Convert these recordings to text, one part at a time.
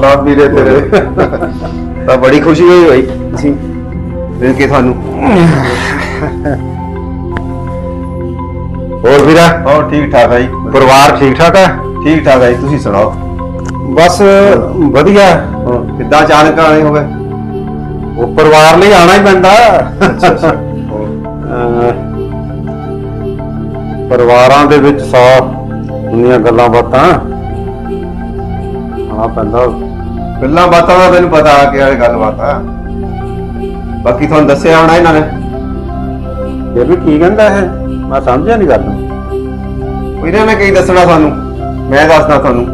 ਪ੍ਰਣਾਮ ਵੀਰੇ ਤੇਰੇ। ਤਾਂ ਬੜੀ ਖੁਸ਼ੀ ਹੋਈ ਭਾਈ ਅਸੀਂ ਮਿਲ ਕੇ ਤੁਹਾਨੂੰ ਹੋਰ ਵੀਰਾ? ਹੋਰ ਠੀਕ ਠਾਕ ਹੈ ਜੀ। ਪਰਿਵਾਰ ਠੀਕ ਠਾਕ ਹੈ ਠੀਕ ਠਾਕ ਹੈ ਜੀ ਤੁਸੀਂ ਸੁਣਾਓ? ਬਸ ਵਧੀਆ। ਹੋਰ ਕਿੱਦਾਂ ਅਚਾਨਕ ਆਏ ਹੋ ਗਏ ਉਹ ਪਰਿਵਾਰ ਲਈ ਆਣਾ ਹੀ ਪੈਂਦਾ। ਹੋਰ ਅਹ ਪਰਿਵਾਰਾਂ ਦੇ ਵਿੱਚ ਸੌ ਦੁਨੀਆਂ ਗੱਲਾਂ ਬਾਤਾਂ। ਆਣਾ ਪੈਂਦਾ। ਗੱਲਾਂ ਬਾਤਾਂ ਦਾ ਮੈਨੂੰ ਪਤਾ ਕਿ ਵਾਲੀ ਗੱਲਬਾਤ ਆ। ਬਾਕੀ ਤੁਹਾਨੂੰ ਦੱਸਿਆ ਹੋਣਾ ਇਹਨਾਂ ਨੇ। ਫਿਰ ਵੀ ਕੀ ਕਹਿੰਦਾ ਹੈ ਮੈਂ ਸਮਝਿਆ ਨਹੀਂ ਗੱਲ ਨੂੰ। ਉਹ ਇਹਨਾਂ ਨੇ ਕੀ ਦੱਸਣਾ ਸਾਨੂੰ ਮੈਂ ਦੱਸਦਾ ਤੁਹਾਨੂੰ।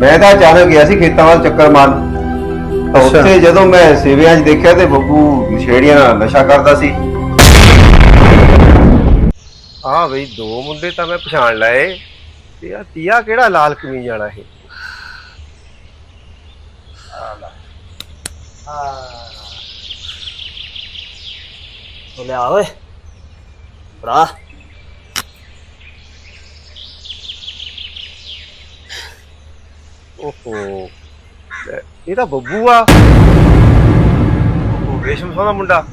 ਮੈਂ ਤਾਂ ਅਚਾਨਕ ਗਿਆ ਸੀ ਖੇਤਾਂ ਵੱਲ ਚੱਕਰ ਮਾਰਨ। ਉੱਥੇ ਜਦੋਂ ਮੈਂ ਸੇਵਿਆਂ 'ਚ ਦੇਖਿਆ ਤੇ ਬੱਬੂ ਨਸ਼ੇੜੀਆਂ ਨਾਲ ਨਸ਼ਾ ਕਰਦਾ ਸੀ। ਹਾਂ ਬਈ ਦੋ ਮੁੰਡੇ ਤਾਂ ਮੈਂ ਪਛਾਣ ਲਏ। ਤੇ ਆ ਤੀਆ ਕਿਹੜਾ ਲਾਲ ਕਮੀਜ਼ ਵਾਲਾ ਇਹ? ਉਹ ਲਿਆ ਓਏ ਭਰਾ। ਓਹੋ ਲੈ, ਇਹ ਤਾਂ ਬੱਬੂ ਆ। ਉਹ ਰੇਸ਼ਮ ਸੋਹ ਦਾ ਮੁੰਡਾ।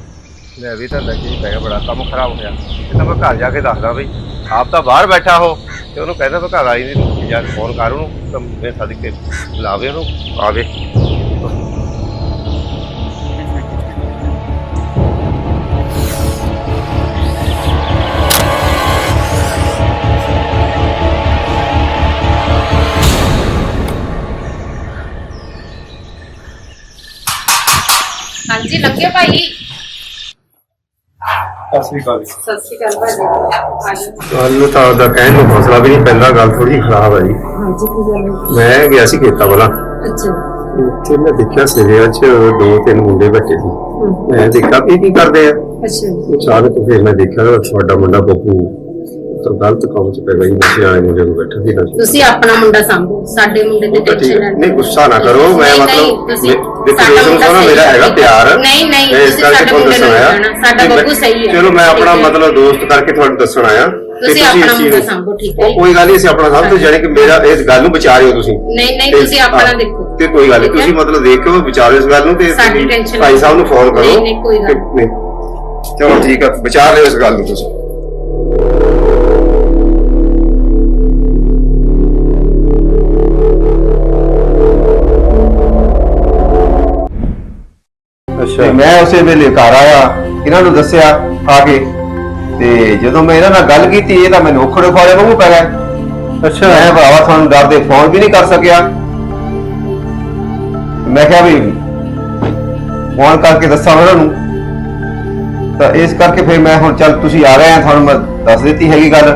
ਲੈ ਵੀ ਤਾਂ ਲੱਗੀ ਪੈ ਗਿਆ ਬੜਾ ਕੰਮ ਖਰਾਬ ਹੋਇਆ। ਇਹ ਤਾਂ ਮੈਂ ਘਰ ਜਾ ਕੇ ਦੱਸਦਾ ਬਈ। ਆਪ ਤਾਂ ਬਾਹਰ ਬੈਠਾ ਹੋ ਤੇ ਉਹਨੂੰ ਕਹਿੰਦਾ ਮੈਂ ਘਰ ਆਈ ਨਹੀਂ ਜਾਂ ਫੋਨ ਕਰ ਉਹਨੂੰ ਤਾਂ ਮੈਂ ਸਦਕ ਕੇ ਲਾਵੇ ਉਹਨੂੰ ਆਵੇ ਹਾਂਜੀ ਲੰਘਿਓ ਭਾਈ? ਸ੍ਰੀ ਅਕਾਲ ਸਤਿ ਸ਼੍ਰੀ ਅਕਾਲ ਭਾਜੀ। ਗੱਲ ਤਾਂ ਉਹਦਾ ਕਹਿਣ ਨੂੰ ਹੌਸਲਾ ਵੀ ਨਹੀਂ ਪੈਂਦਾ ਗੱਲ ਥੋੜੀ ਖਰਾਬ ਹੈ ਜੀ ਹਾਂਜੀ ਕੀ ਗੱਲ ਮੈਂ ਗਿਆ ਸੀ ਖੇਤਾਂ ਵਾਲਾ। ਅੱਛਾ। ਉੱਥੇ ਮੈਂ ਦੇਖਿਆ ਸਿਰਿਆਂ 'ਚ ਦੋ ਤਿੰਨ ਮੁੰਡੇ ਬੈਠੇ ਸੀ। ਮੈਂ ਦੇਖਿਆ ਵੀ ਇਹ ਕੀ ਕਰਦੇ ਆ? ਅੱਛਾ। ਅਚਾਨਕ ਫਿਰ ਮੈਂ ਦੇਖਿਆ ਕਿ ਤੁਹਾਡਾ ਮੁੰਡਾ ਬੱਬੂ। ਤਾਂ ਗਲਤ ਕੰਮ 'ਚ ਪੈ ਜੀ ਨਸ਼ੇ ਵਾਲੇ ਮੁੰਡੇ ਕੋਲ ਬੈਠਾ ਸੀ ਨਾ ਤੁਸੀਂ ਆਪਣਾ ਮੁੰਡਾ ਸੰਭੋ ਸਾਡੇ ਮੁੰਡੇ ਤੇ ਤਾਂ ਠੀਕ ਟੈਨਸ਼ਨ ਹੈ। ਨਾ ਨਹੀਂ ਗੁੱਸਾ ਨਾ ਕਰੋ ਮੈਂ ਨਹੀਂ, ਮਤਲਬ ਨਹੀਂ, ਤੁਸੀਂ ਮੈਂ- ਦੇਖੋ ਸਾਡਾ ਰੇਸ਼ਮ ਮੁੰਡਾ ਸੋਨਾ ਸਹੀ ਮੇਰਾ ਹੈਗਾ ਹੈ। ਪਿਆਰ ਨਹੀਂ, ਨਹੀਂ, ਮੈਂ ਇਸ ਤੁਸੀਂ ਕਰਕੇ ਸਾਡੇ ਤੁਹਾਨੂੰ ਮੁੰਡੇ ਨੂੰ ਦੱਸਣ ਆਇਆ ਕਹਿਣਾ, ਸਾਡਾ ਮੈਂ- ਬੱਬੂ ਸਹੀ ਹੈ। ਚਲੋ ਮੈਂ ਆਪਣਾ ਠੀਕ ਹੈ। ਮਤਲਬ ਦੋਸਤ ਕਰਕੇ ਤੁਹਾਨੂੰ ਦੱਸਣ ਆਇਆ ਤੇ ਤੁਸੀਂ ਇਸ ਆਪਣਾ ਚੀਜ਼ ਮੁੰਡਾ ਨੂੰ- ਸੰਭੋ, ਠੀਕ ਹੈ। ਉਹ ਕੋਈ ਗੱਲ ਨਹੀਂ ਅਸੀਂ ਆਪਣਾ ਸਮਝਦੇ ਜਾਣੇ ਕਿ ਮੇਰਾ ਇਸ ਗੱਲ ਨੂੰ ਵਿਚਾਰ ਰਹੇ ਹੋ ਤੁਸੀਂ ਨਹੀਂ ਨਹੀਂ ਤੇ- ਤੁਸੀਂ ਆਪਣਾ ਹਾਂ, ਦੇਖੋ ਤੇ ਕੋਈ ਗੱਲ ਨਹੀਂ ਠੀਕ ਹੈ? ਤੁਸੀਂ ਮਤਲਬ ਦੇਖੋ ਵਿਚਾਰੋ ਇਸ ਗੱਲ ਨੂੰ ਤੇ ਸਾਡੀ ਤੁਸੀਂ tension ਭਾਈ ਸਾਹਿਬ ਨੂੰ ਫੋਨ ਕਰੋ ਨਹੀਂ, ਨਹੀਂ, ਕੋਈ ਗੱਲ ਤੇ- ਨਹੀਂ। ਚਲੋ ਠੀਕ ਹੈ ਵਿਚਾਰ ਲਿਓ ਇਸ ਗੱਲ ਨੂੰ ਤੁਸੀਂ ਤੇ ਮੈਂ ਉਸੇ ਵੇਲੇ ਘਰ ਆਇਆ ਇਹਨਾਂ ਨੂੰ ਦੱਸਿਆ ਆ ਕੇ ਤੇ ਜਦੋਂ ਮੈਂ ਇਹਨਾਂ ਨਾਲ ਗੱਲ ਕੀਤੀ ਇਹ ਤਾਂ ਮੈਨੂੰ ਉਖੜੇ ਫਾੜੇ ਵਾਂਗੂ ਪੈ ਗਏ। ਅੱਛਾ। ਮੈਂ ਭਰਾਵਾ ਤੁਹਾਨੂੰ ਡਰਦੇ ਫੋਨ ਵੀ ਨਹੀਂ ਕਰ ਸਕਿਆ। ਮੈਂ ਕਿਹਾ ਵੀ ਫੋਨ ਕਰਕੇ ਦੱਸਾਂ ਉਹਨਾਂ ਨੂੰ। ਤਾਂ ਇਸ ਕਰਕੇ ਫਿਰ ਮੈਂ ਹੁਣ ਚੱਲ ਤੁਸੀਂ ਆ ਰਹੇ ਆ ਤੁਹਾਨੂੰ ਮੈਂ ਦੱਸ ਦਿੱਤੀ ਹੈਗੀ ਗੱਲ।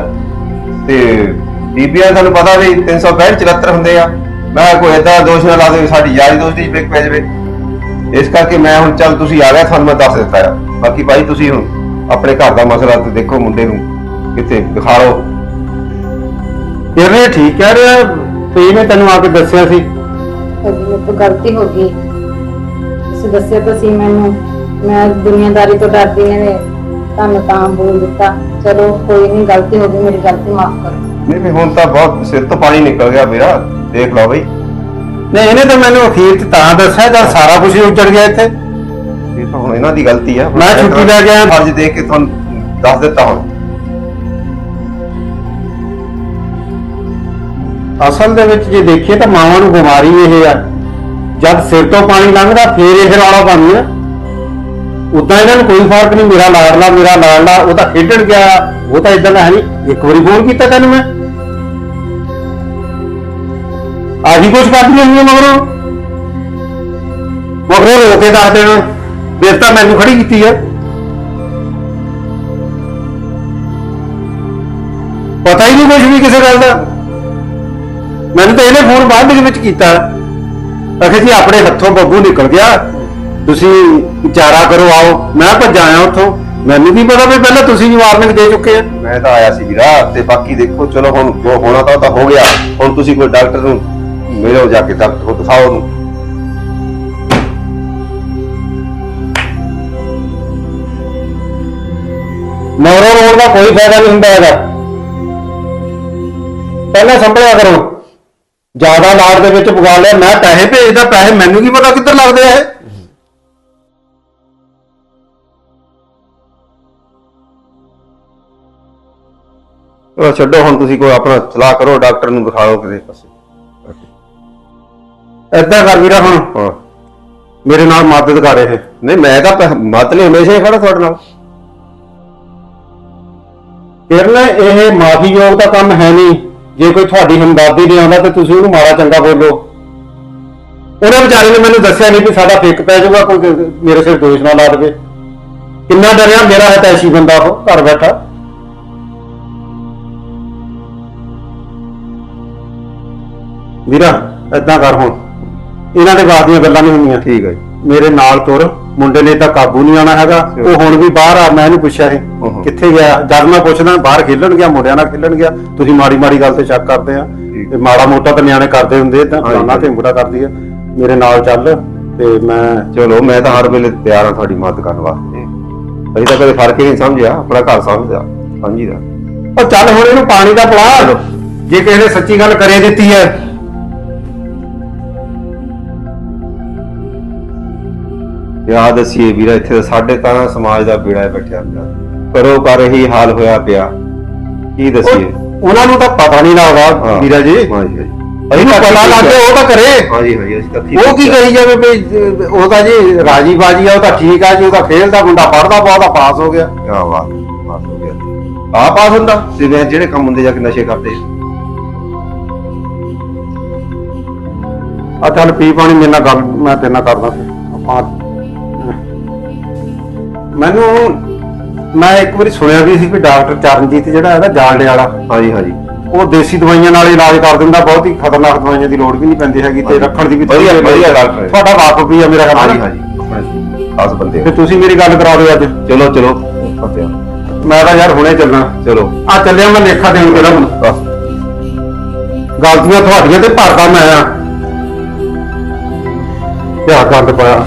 ਤੇ ਬੀਬੀਆਂ ਤੁਹਾਨੂੰ ਪਤਾ ਵੀ 365 74 ਹੁੰਦੇ ਆ। ਮੈਂ ਕੋਈ ਏਦਾਂ ਦੋਸ਼ ਨਾ ਲਾ ਦੇ ਸਾਡੀ ਯਾਰੀ ਦੋਸਤੀ ਚ ਬ੍ਰੇਕ ਪੈ ਜਾਵੇ। ਇਸ ਕਰਕੇ ਮੈਂ ਹੁਣ ਚੱਲ ਤੁਸੀਂ ਆ ਗਏ ਤੁਹਾਨੂੰ ਮੈਂ ਦੱਸ ਦਿੱਤਾ ਆ। ਬਾਕੀ ਭਾਈ ਤੁਸੀਂ ਹੁਣ ਆਪਣੇ ਘਰ ਦਾ ਮਸਲਾ ਤੇ ਦੇਖੋ ਮੁੰਡੇ ਨੂੰ ਕਿਤੇ ਦਿਖਾ ਲਓ। ਇਹ ਠੀਕ ਕਹਿ ਰਿਹਾ ਤੇ ਇਹਨੇ ਤੈਨੂੰ ਆ ਕੇ ਦੱਸਿਆ ਸੀ। ਮੇਰੇ ਤੋਂ ਗਲਤੀ ਹੋ ਗਈ। ਤੁਸੀਂ ਦੱਸਿਆ ਤਾਂ ਸੀ ਮੈਨੂੰ ਮੈਂ ਦੁਨੀਆਦਾਰੀ ਤੋਂ ਡਰਦੀ ਨੇ ਤੁਹਾਨੂੰ ਤਾਂ ਬੋਲ ਦਿੱਤਾ। ਚਲੋ ਕੋਈ ਨਹੀਂ ਗਲਤੀ ਹੋ ਗਈ ਮੇਰੀ ਗਲਤੀ ਮਾਫ ਕਰੋ। ਨਹੀਂ ਵੀ ਹੁਣ ਤਾਂ ਬਹੁਤ ਸਿਰ ਤੋਂ ਪਾਣੀ ਨਿਕਲ ਗਿਆ ਮੇਰਾ। ਦੇਖ ਲਓ ਬਈ। ਨਹੀਂ ਇਹਨੇ ਤਾਂ ਮੈਨੂੰ ਅਖੀਰ 'ਚ ਤਾਂ ਦੱਸਿਆ ਜਦ ਸਾਰਾ ਕੁਝ ਹੀ ਉੱਜੜ ਗਿਆ ਇੱਥੇ। ਇਹ ਤਾਂ ਹੁਣ ਇਹਨਾਂ ਦੀ ਗਲਤੀ ਆ। ਮੈਂ ਛੁੱਟੀ ਲੈ ਗਿਆ। ਫਰਜ਼ ਦੇ ਕੇ ਤੁਹਾਨੂੰ ਦੱਸ ਦਿੱਤਾ ਹੁਣ। ਅਸਲ ਦੇ ਵਿੱਚ ਜੇ ਦੇਖੀਏ ਤਾਂ ਮਾਵਾਂ ਨੂੰ ਬਿਮਾਰੀ ਇਹ ਆ। ਜਦ ਸਿਰ ਤੋਂ ਪਾਣੀ ਲੰਘਦਾ ਫੇਰ ਇਹ ਰੌਲਾ ਪਾਉਂਦੀ ਆ। ਉਦਾਂ ਇਹਨਾਂ ਨੂੰ ਕੋਈ ਫ਼ਰਕ ਨਹੀਂ ਮੇਰਾ ਲਾੜਲਾ ਮੇਰਾ ਲਾੜਲਾ ਉਹ ਤਾਂ ਖੇਡਣ ਗਿਆ। ਉਹ ਤਾਂ ਇਦਾਂ ਦਾ ਹੈ ਨਹੀਂ ਇੱਕ ਵਾਰੀ ਫੋਨ ਕੀਤਾ ਤੈਨੂੰ ਮੈਂ। ਆਹੀ ਕੁਝ ਕਰਦੀਆਂ ਹੁੰਦੀਆਂ ਮਗਰੋਂ। ਮਗਰੋਂ ਰੋ ਕੇ ਦੱਸ ਦੇਣਾ। ਫਿਰ ਤਾਂ ਮੈਨੂੰ ਖੜੀ ਕੀਤੀ ਆ ਪਤਾ ਹੀ ਨਹੀਂ ਕੁਝ ਵੀ ਕਿਸੇ ਗੱਲ ਦਾ। ਮੈਨੂੰ ਤਾਂ ਇਹਨੇ ਫੋਨ ਬਾਅਦ ਦੇ ਵਿੱਚ ਕੀਤਾ। ਅਖੇ ਜੀ ਆਪਣੇ ਹੱਥੋਂ ਬੱਬੂ ਨਿਕਲ ਗਿਆ। ਤੁਸੀਂ ਵਿਚਾਰਾ ਕਰੋ, ਆਓ। ਮੈਂ ਭੱਜ ਆਇਆ ਉੱਥੋਂ। ਮੈਨੂੰ ਕੀ ਪਤਾ ਵੀ ਪਹਿਲਾਂ ਤੁਸੀਂ ਵੀ ਵਾਰਨਿੰਗ ਦੇ ਚੁੱਕੇ ਆ। ਮੈਂ ਤਾਂ ਆਇਆ ਸੀ ਵੀਰਾ, ਤੇ ਬਾਕੀ ਦੇਖੋ, ਚਲੋ ਹੁਣ ਜੋ ਹੋਣਾ ਤਾਂ ਉਹ ਤਾਂ ਹੋ ਗਿਆ। ਹੁਣ ਤੁਸੀਂ ਕੋਈ ਡਾਕਟਰ ਨੂੰ ਮਿਲੋ ਜਾ ਕੇ ਡਾਕਟਰ ਨੂੰ ਦਿਖਾਓ ਉਹਨੂੰ। ਮਗਰੋਂ ਰੋਣ ਦਾ ਕੋਈ ਫਾਇਦਾ ਨਹੀਂ ਹੁੰਦਾ ਹੈਗਾ। ਪਹਿਲਾਂ ਸੰਭਲਿਆ ਕਰੋ। ਜ਼ਿਆਦਾ ਲਾਟ ਦੇ ਵਿੱਚ ਪਗਾ ਲਿਆ, ਮੈਂ ਪੈਸੇ ਭੇਜਦਾ, ਪੈਸੇ ਮੈਨੂੰ ਕੀ ਪਤਾ ਕਿੱਧਰ ਲੱਗਦੇ ਆ ਇਹ? ਚਲੋ ਛੱਡੋ, ਹੁਣ ਤੁਸੀਂ ਕੋਈ ਆਪਣਾ ਸਲਾਹ ਕਰੋ, ਡਾਕਟਰ ਨੂੰ ਦਿਖਾਓ ਕਿਸੇ ਪਾਸੇ। ਏਦਾਂ ਕਰ ਵੀਰਾ ਹੁਣ। ਹਾਂ। ਮੇਰੇ ਨਾਲ ਮਦਦ ਕਰ ਇਹ। ਨਹੀਂ ਮੈਂ ਤਾਂ ਪ- ਮਤ ਲਈ ਹਮੇਸ਼ਾ ਹੀ ਖੜਾ ਤੁਹਾਡੇ ਨਾਲ। ਕਿਰਨ ਇਹ ਮਾਫੀਯੋਗ ਦਾ ਕੰਮ ਹੈ ਨਹੀਂ। ਜੇ ਕੋਈ ਤੁਹਾਡੀ ਹਮਦਰਦੀ ਨਹੀਂ ਆਉਂਦਾ ਤੇ ਤੁਸੀਂ ਉਹਨੂੰ ਮਾੜਾ ਚੰਗਾ ਬੋਲੋ। ਉਹਨੇ ਵਿਚਾਰੇ ਨੇ ਮੈਨੂੰ ਦੱਸਿਆ ਨਹੀਂ ਵੀ ਸਾਡਾ ਫਿੱਕ ਪੈ ਜਾਊਗਾ ਕੋਈ ਮੇਰੇ ਸਿਰ ਦੋਸ਼ ਨਾ ਲਾ ਦੇਵੇ। ਕਿੰਨਾ ਡਰਿਆ ਮੇਰਾ ਹੈ ਤੈਸੀ ਬੰਦਾ ਉਹ ਘਰ ਬੈਠਾ। ਵੀਰਾ ਏਦਾਂ ਕਰ ਹੁਣ। ਇਹਨਾਂ ਦੇ ਬਾਤ ਦੀਆਂ ਗੱਲਾਂ ਨਹੀਂ ਹੁੰਦੀਆਂ। ਠੀਕ ਹੈ ਜੀ। ਮੇਰੇ ਨਾਲ ਤੁਰ ਮੁੰਡੇ ਨੇ ਤਾਂ ਕਾਬੂ ਨਹੀਂ ਆਣਾ ਹੈਗਾ। ਉਹ ਹੁਣ ਵੀ ਬਾਹਰ ਆ ਮੈਂ ਇਹਨੂੰ ਪੁੱਛਿਆ ਸੀ ਹੂੰ। ਕਿੱਥੇ ਗਿਆ? ਜਦ ਮੈਂ ਪੁੱਛਦਾ ਬਾਹਰ ਖੇਲਣ ਗਿਆ ਮੁੰਡਿਆਂ ਨਾਲ ਖੇਲਣ ਗਿਆ। ਤੁਸੀਂ ਮਾੜੀ ਮਾੜੀ ਗੱਲ ਤੇ ਸ਼ੱਕ ਕਰਦੇ ਆ। ਤੇ ਮਾੜਾ ਮੋਟਾ ਤਾਂ ਨਿਆਣੇ ਕਰਦੇ ਹੁੰਦੇ ਆ, ਤਾਂ। ਫਲਾਣਾ ਤੇ ਉਂਗੜਾ ਕਰਦੀ ਆ। ਮੇਰੇ ਨਾਲ ਚੱਲ ਤੇ ਮੈਂ ਚਲੋ ਮੈਂ ਤਾਂ ਹਰ ਵੇਲੇ ਤਿਆਰ ਹਾਂ ਤੁਹਾਡੀ ਮਦਦ ਕਰਨ ਵਾਸਤੇ। ਅਜੇ ਤਾਂ ਕਦੇ ਫ਼ਰਕ ਹੀ ਨਹੀਂ ਸਮਝਿਆ ਆਪਣਾ ਘਰ ਸਮਝਦਾ ਸਮਝੀਦਾ। ਉਹ ਚੱਲ ਹੁਣ ਇਹਨੂੰ ਪਾਣੀ ਦਾ ਪਿਲਾ ਜੇ ਕਿਸੇ ਨੇ ਸੱਚੀ ਗੱਲ ਕਰੇ ਦਿੱਤੀ ਹੈ ਯਾ ਦਸੀਏ ਵੀਰਾ ਇੱਥੇ ਤਾਂ ਸਾਡੇ ਤਾਂ ਸਮਾਜ ਦਾ ਬੇੜਾ ਬੈਠਿਆ ਪਿਆ। ਕਰੋ ਕਰ ਹੀ ਹਾਲ ਹੋਇਆ ਪਿਆ। ਕੀ ਦਸੀਏ? ਉਹ- ਉਹਨਾਂ ਨੂੰ ਤਾਂ ਪਤਾ ਨਹੀਂ ਲੱਗਦਾ ਵੀਰਾ ਜੀ। ਹਾਂਜੀ ਹਾਂਜੀ। ਇਹਨੂੰ ਪਤਾ ਲੱਗ ਉਹ ਤਾਂ ਕਰੇ ਹਾਂਜੀ ਹਾਂਜੀ ਅਸੀਂ ਤਾਂ ਠੀਕ ਉਹ ਕੀ ਕਹੀ ਜਾਵੇ ਵੀ ਉਹ ਤਾਂ ਜੀ ਰਾਜੀ ਬਾਜੀ ਆ ਉਹ ਤਾਂ ਠੀਕ ਆ ਜੀ ਉਹ ਤਾਂ ਖੇਲਦਾ ਮੁੰਡਾ ਪੜਦਾ ਬਹੁਤਾ ਪਾਸ ਹੋ ਗਿਆ। ਕਿਆ ਬਾਤ ਪਾਸ ਹੋ ਗਿਆ। ਆ ਪਾਸ ਹੁੰਦਾ। ਜਿਵੇਂ ਜਿਹੜੇ ਕੰਮ ਹੁੰਦੇ ਜਾ ਕੇ ਨਸ਼ੇ ਕਰਦੇ ਆ। ਚੱਲ ਪੀ ਪਾਣੀ ਮੇਰੇ ਨਾਲ ਗੱਲ ਮੈਂ ਤੇਰੇ ਨਾਲ ਕਰਦਾ ਆਪਾਂ ਮੈਨੂੰ ਮੈਂ ਇੱਕ ਵਾਰੀ ਸੁਣਿਆ ਵੀ ਸੀ ਵੀ ਡਾਕਟਰ ਚਰਨਜੀਤ ਜਿਹੜਾ ਹੈਗਾ ਜਾਲਡੇ ਵਾਲਾ। ਹਾਂਜੀ ਹਾਂਜੀ। ਉਹ ਦੇਸੀ ਦਵਾਈਆਂ ਨਾਲ ਇਲਾਜ ਕਰ ਦਿੰਦਾ ਬਹੁਤ ਹੀ ਖਤਰਨਾਕ ਦਵਾਈਆਂ ਦੀ ਲੋੜ ਵੀ ਨਹੀਂ ਪੈਂਦੀ ਹੈਗੀ ਤੇ। ਰੱਖਣ ਦੀ ਵੀ ਵਧੀਆ- ਵਧੀਆ ਡਾਕਟਰ। ਤੁਹਾਡਾ ਵਾਕਫ ਵੀ ਆ ਮੇਰਾ ਖਿਆਲ ਹਾਂਜੀ। ਹਾਂਜੀ। ਖਾਸ ਬੰਦੇ ਤੇ। ਤੁਸੀਂ ਮੇਰੀ ਗੱਲ ਕਰਾ ਦਿਓ ਅੱਜ। ਚਲੋ ਚਲੋ। ਮੈਂ ਤਾਂ ਯਾਰ ਹੁਣੇ ਚੱਲਣਾ। ਚਲੋ। ਆ ਚੱਲਿਆ ਮੈਂ ਲੇਖਾ ਦੇਣ ਜਿਹੜਾ ਹੁਣ ਗਲਤੀਆਂ ਤੁਹਾਡੀਆਂ ਤੇ ਭਰਦਾ ਮੈਂ ਆ। ਕਿਆ ਗੰਦ ਪਾਇਆ।